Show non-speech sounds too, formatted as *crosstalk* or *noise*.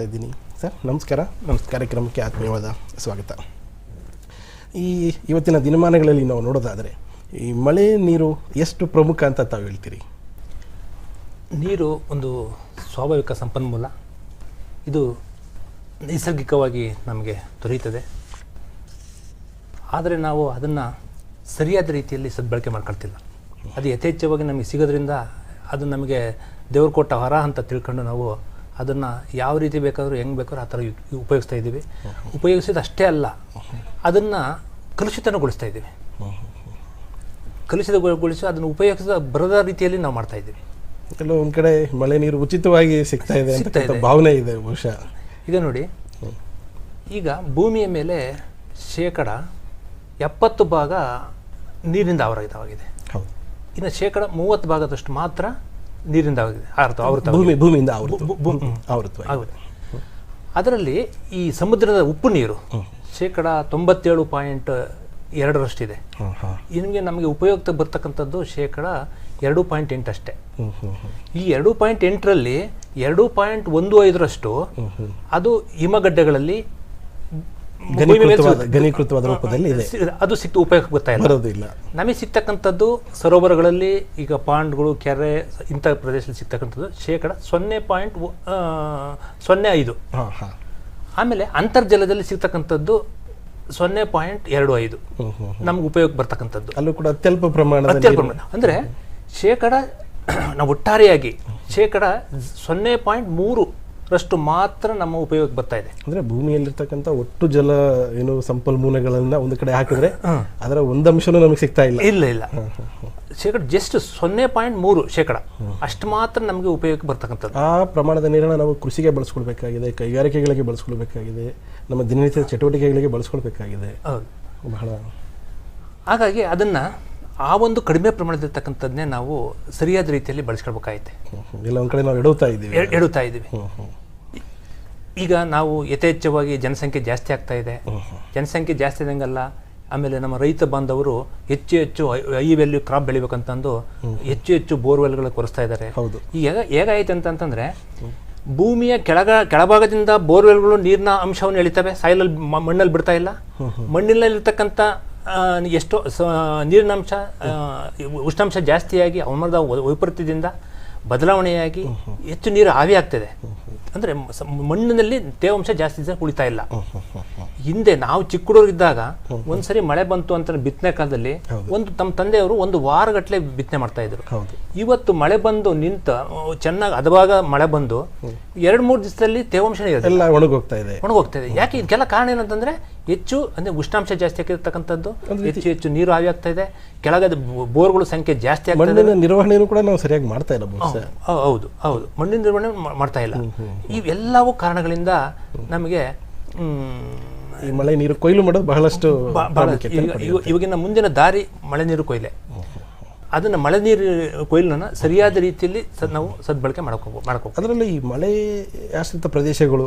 ಇದ್ದೀನಿ. ಸರ್, ನಮಸ್ಕಾರ. ನಮ್ಮ ಕಾರ್ಯಕ್ರಮಕ್ಕೆ ಆತ್ಮೀಯವಾದ ಸ್ವಾಗತ. ಈ ಇವತ್ತಿನ ದಿನಮಾನಗಳಲ್ಲಿ ನಾವು ನೋಡೋದಾದರೆ, ಈ ಮಳೆ ನೀರು ಎಷ್ಟು ಪ್ರಮುಖ ಅಂತ ತಾವು ಹೇಳ್ತೀರಿ? ನೀರು ಒಂದು ಸ್ವಾಭಾವಿಕ ಸಂಪನ್ಮೂಲ. ಇದು ನೈಸರ್ಗಿಕವಾಗಿ ನಮಗೆ ದೊರೆಯುತ್ತದೆ. ಆದರೆ ನಾವು ಅದನ್ನು ಸರಿಯಾದ ರೀತಿಯಲ್ಲಿ ಸದ್ಬಳಕೆ ಮಾಡ್ಕೊಳ್ತಿಲ್ಲ. ಅದು ಯಥೇಚ್ಛವಾಗಿ ನಮಗೆ ಸಿಗೋದ್ರಿಂದ ಅದು ನಮಗೆ ದೇವ್ರು ಕೊಟ್ಟ ವರ ಅಂತ ತಿಳ್ಕೊಂಡು ನಾವು ಅದನ್ನು ಯಾವ ರೀತಿ ಬೇಕಾದರೂ ಹೆಂಗೆ ಬೇಕಾದ್ರೂ ಆ ಥರ ಉಪಯೋಗಿಸ್ತಾ ಇದ್ದೀವಿ. ಉಪಯೋಗಿಸಿದ ಅಷ್ಟೇ ಅಲ್ಲ ಅದನ್ನು ಕಲುಷಿತನಗೊಳಿಸ್ತಾ ಇದ್ದೀವಿ. ಕಲುಷಿತಗೊಳಿಸಿ ಅದನ್ನು ಉಪಯೋಗಿಸಿದ ಬರದ ರೀತಿಯಲ್ಲಿ ನಾವು ಮಾಡ್ತಾ ಇದ್ದೀವಿ. ಕೆಲವೊಂದು ಒಂದು ಕಡೆ ಮಳೆ ನೀರು ಉಚಿತವಾಗಿ ಸಿಗ್ತಾ ಇದೆ ಅಂತ ಇದೆ. ಭಾವನೆ ಇದೆ ಬಹುಶಃ. ಈಗ ನೋಡಿ. ಈಗ ಭೂಮಿಯ ಮೇಲೆ ಶೇಕಡ ಎಪ್ಪತ್ತು ಭಾಗ ನೀರಿನಿಂದ ಆವರಿತವಾಗಿದೆ. ಹೌದು. ಇನ್ನು ಶೇಕಡ ಮೂವತ್ತು ಭಾಗದಷ್ಟು ಮಾತ್ರ ನೀರಿಂದ ಆವೃತ ಆವೃತ ಭೂಮಿ ಭೂಮಿಯಿಂದ ಆವೃತ. ಭೂ- ಭೂ- ಹ್ಮ್. ಆವೃತವಾಗಿ ಆಗುತ್ತೆ ಅದರಲ್ಲಿ ಈ ಸಮುದ್ರದ ಉಪ್ಪು ನೀರು ಶೇಕಡ ತೊಂಬತ್ತೇಳು ಪಾಯಿಂಟ್ ಎರಡರಷ್ಟಿದೆ. ನಿಮಗೆ ನಮಗೆ ಉಪಯುಕ್ತ ಬರ್ತಕ್ಕಂಥದ್ದು ಶೇಕಡ ಎರಡು ಪಾಯಿಂಟ್ ಎಂಟು ಅಷ್ಟೇ. ಈ ಎರಡು ಪಾಯಿಂಟ್ ಎಂಟರಲ್ಲಿ ಎರಡು ಪಾಯಿಂಟ್ ಒಂದು ಐದರಷ್ಟು ಅದು ಹಿಮಗಡ್ಡೆಗಳಲ್ಲಿ ಘನೀಕೃತವಾದ ರೂಪದಲ್ಲಿ ಇದೆ. ಅದು ಸಿಕ್ತು ಉಪಯೋಗ ಬರೋದಿಲ್ಲ. ನಮಗೆ ಸಿಗ್ತಕ್ಕಂಥದ್ದು ಸರೋವರಗಳಲ್ಲಿ ಈಗ ಪಾಂಡ್ಗಳು ಕೆರೆ ಇಂಥ ಪ್ರದೇಶದಲ್ಲಿ ಸಿಗ್ತಕ್ಕಂಥದ್ದು ಶೇಕಡ ಸೊನ್ನೆ ಪಾಯಿಂಟ್ ಸೊನ್ನೆ ಐದು. ಆಮೇಲೆ ಅಂತರ್ಜಲದಲ್ಲಿ ಸಿಗ್ತಕ್ಕಂಥದ್ದು ಸೊನ್ನೆ ಪಾಯಿಂಟ್ ಎರಡು ಐದು. ನಮ್ಗೆ ಉಪಯೋಗಕ್ಕೆ ಬರ್ತಕ್ಕಂಥದ್ದು. ಅಲ್ಲೂ ಕೂಡ ಅತ್ಯಲ್ಪ ಪ್ರಮಾಣ. ಅಂದ್ರೆ ಶೇಕಡ *clears throat* ನಾವು ಒಟ್ಟಾರೆಯಾಗಿ ಶೇಕಡ ಸೊನ್ನೆ ಪಾಯಿಂಟ್ ಮೂರು ರಷ್ಟು ಮಾತ್ರ ನಮ್ಮ ಉಪಯೋಗಕ್ಕೆ ಬರ್ತಾ ಇದೆ. ಅಂದ್ರೆ ಭೂಮಿಯಲ್ಲಿರ್ತಕ್ಕಂಥ ಒಟ್ಟು ಜಲ ಏನು ಸಂಪನ್ಮೂಲಗಳನ್ನ ಒಂದು ಕಡೆ ಹಾಕಿದ್ರೆ ಅದರ ಒಂದಂಶನೂ ನಮಗೆ ಸಿಗ್ತಾ ಇಲ್ಲ. ಇಲ್ಲ ಇಲ್ಲ. ಶೇಕಡ ಜಸ್ಟ್ ಸೊನ್ನೆ ಪಾಯಿಂಟ್ ಮೂರು ಶೇಕಡ. ಅಷ್ಟು ಮಾತ್ರ ನಮಗೆ ಉಪಯೋಗಕ್ಕೆ ಬರ್ತಕ್ಕಂಥದ್ದು. ಆ ಪ್ರಮಾಣದ ನೀರನ್ನು ನಾವು ಕೃಷಿಗೆ ಬಳಸ್ಕೊಳ್ಬೇಕಾಗಿದೆ ಕೈಗಾರಿಕೆಗಳಿಗೆ ಬಳಸ್ಕೊಳ್ಬೇಕಾಗಿದೆ ನಮ್ಮ ದಿನನಿತ್ಯದ ಚಟುವಟಿಕೆಗಳಿಗೆ ಬಳಸ್ಕೊಳ್ಬೇಕಾಗಿದೆ. ಬಹಳ ಹಾಗಾಗಿ ಅದನ್ನ ಆ ಒಂದು ಕಡಿಮೆ ಪ್ರಮಾಣದಲ್ಲಿರ್ತಕ್ಕಂಥದ್ದನ್ನೇ ನಾವು ಸರಿಯಾದ ರೀತಿಯಲ್ಲಿ ಬಳಸ್ಕೊಳ್ಬೇಕಾಗೈತೆ. ಎಲ್ಲ ಒಂದ್ ಕಡೆ ನಾವು ಎಡುತ್ತಾ ಇದ್ದೀವಿ. ಎಡುತ್ತಾ ಇದ್ದೀವಿ. ಈಗ ನಾವು ಯಥೇಚ್ಛವಾಗಿ ಜನಸಂಖ್ಯೆ ಜಾಸ್ತಿ ಆಗ್ತಾ ಇದೆ. ಜನಸಂಖ್ಯೆ ಜಾಸ್ತಿ ಆದಂಗಲ್ಲ ಆಮೇಲೆ ನಮ್ಮ ರೈತ ಬಾಂಧವರು ಹೆಚ್ಚು ಹೆಚ್ಚು ಐ ವ್ಯಾಲ್ಯೂ ಕ್ರಾಪ್ ಬೆಳಿಬೇಕಂತಂದು ಹೆಚ್ಚು ಹೆಚ್ಚು ಬೋರ್ವೆಲ್ಗಳು ಕೊರಿಸ್ತಾ ಇದ್ದಾರೆ ಹೌದು. ಈಗ ಹೇಗಾಯ್ತು ಅಂತಂತಂದ್ರೆ ಭೂಮಿಯ ಕೆಳಗ ಕೆಳಭಾಗದಿಂದ ಬೋರ್ವೆಲ್ಗಳು ನೀರಿನ ಅಂಶವನ್ನು ಎಳಿತವೆ. ಸಾಯಿಲಲ್ಲಿ ಮಣ್ಣಲ್ಲಿ ಬಿಡ್ತಾ ಇಲ್ಲ. ಮಣ್ಣಿನಲ್ಲಿರ್ತಕ್ಕಂಥ ಎಷ್ಟೋ ಸ- ನೀರಿನಂಶ ಉಷ್ಣಾಂಶ ಜಾಸ್ತಿಯಾಗಿ ಹವಾಮಾನದ ವೈಪರೀತ್ಯದಿಂದ ಬದಲಾವಣೆಯಾಗಿ ಹೆಚ್ಚು ನೀರು ಆವಿ ಆಗ್ತದೆ. ಅಂದರೆ ಮಣ್ಣಿನಲ್ಲಿ ತೇವಾಂಶ ಜಾಸ್ತಿ ದಿನ ಉಳಿತಾ ಇಲ್ಲ. ಹಿಂದೆ ನಾವು ಚಿಕ್ಕ ಹುಡುಗರಿದ್ದಾಗ ಒಂದ್ಸರಿ ಮಳೆ ಬಂತು ಅಂತ ಬಿತ್ತನೆ ಕಾಲದಲ್ಲಿ ಒಂದು ತಮ್ಮ ತಂದೆಯವರು ಒಂದು ವಾರಗಟ್ಟಲೆ ಬಿತ್ತನೆ ಮಾಡ್ತಾ ಇದ್ರು. ಇವತ್ತು ಮಳೆ ಬಂದು ನಿಂತ ಚೆನ್ನಾಗಿ ಅದವಾಗ ಮಳೆ ಬಂದು ಎರಡು ಮೂರು ದಿವಸದಲ್ಲಿ ತೇವಾಂಶ ಒಣಗೋಗ್ತಾ ಇದೆ. ಒಣಗೋಗ್ತಾ ಇದೆ. ಯಾಕೆ? ಇದಕ್ಕೆಲ್ಲ ಕಾರಣ ಏನಂತಂದ್ರೆ ಹೆಚ್ಚು ಅಂದರೆ ಉಷ್ಣಾಂಶ ಜಾಸ್ತಿ ಆಗಿರ್ತಕ್ಕಂಥದ್ದು ಹೆಚ್ಚು ಹೆಚ್ಚು ನೀರು ಆಗ್ತಾ ಇದೆ. ಕೆಳಗದ ಬೋರ್ಗಳ ಸಂಖ್ಯೆ ಜಾಸ್ತಿ ಮಣ್ಣಿನ ನಿರ್ವಹಣೆಯನ್ನು ಕೂಡ ನಾವು ಸರಿಯಾಗಿ ಮಾಡ್ತಾ ಇಲ್ಲ ಹೌದು ಹೌದು ಮಣ್ಣಿನ ನಿರ್ವಹಣೆ ಮಾಡ್ತಾ ಇಲ್ಲ. ಇವೆಲ್ಲವೂ ಕಾರಣಗಳಿಂದ ನಮಗೆ ಈ ಮಳೆ ನೀರು ಕೊಯ್ಲು ಮಾಡೋದು ಬಹಳಷ್ಟು ಇವಾಗಿನ ಮುಂದಿನ ದಾರಿ ಮಳೆ ನೀರು ಕೊಯ್ಲೆ. ಅದನ್ನ ಮಳೆ ನೀರು ಕೊಯ್ಲನ್ನ ಸರಿಯಾದ ರೀತಿಯಲ್ಲಿ ನಾವು ಸದ್ಬಳಕೆ ಮಾಡ್ಕೋಬೋದು. ಮಾಡ್ಕೋ ಅದರಲ್ಲಿ ಈ ಮಳೆ ಆಶ್ರಿತ ಪ್ರದೇಶಗಳು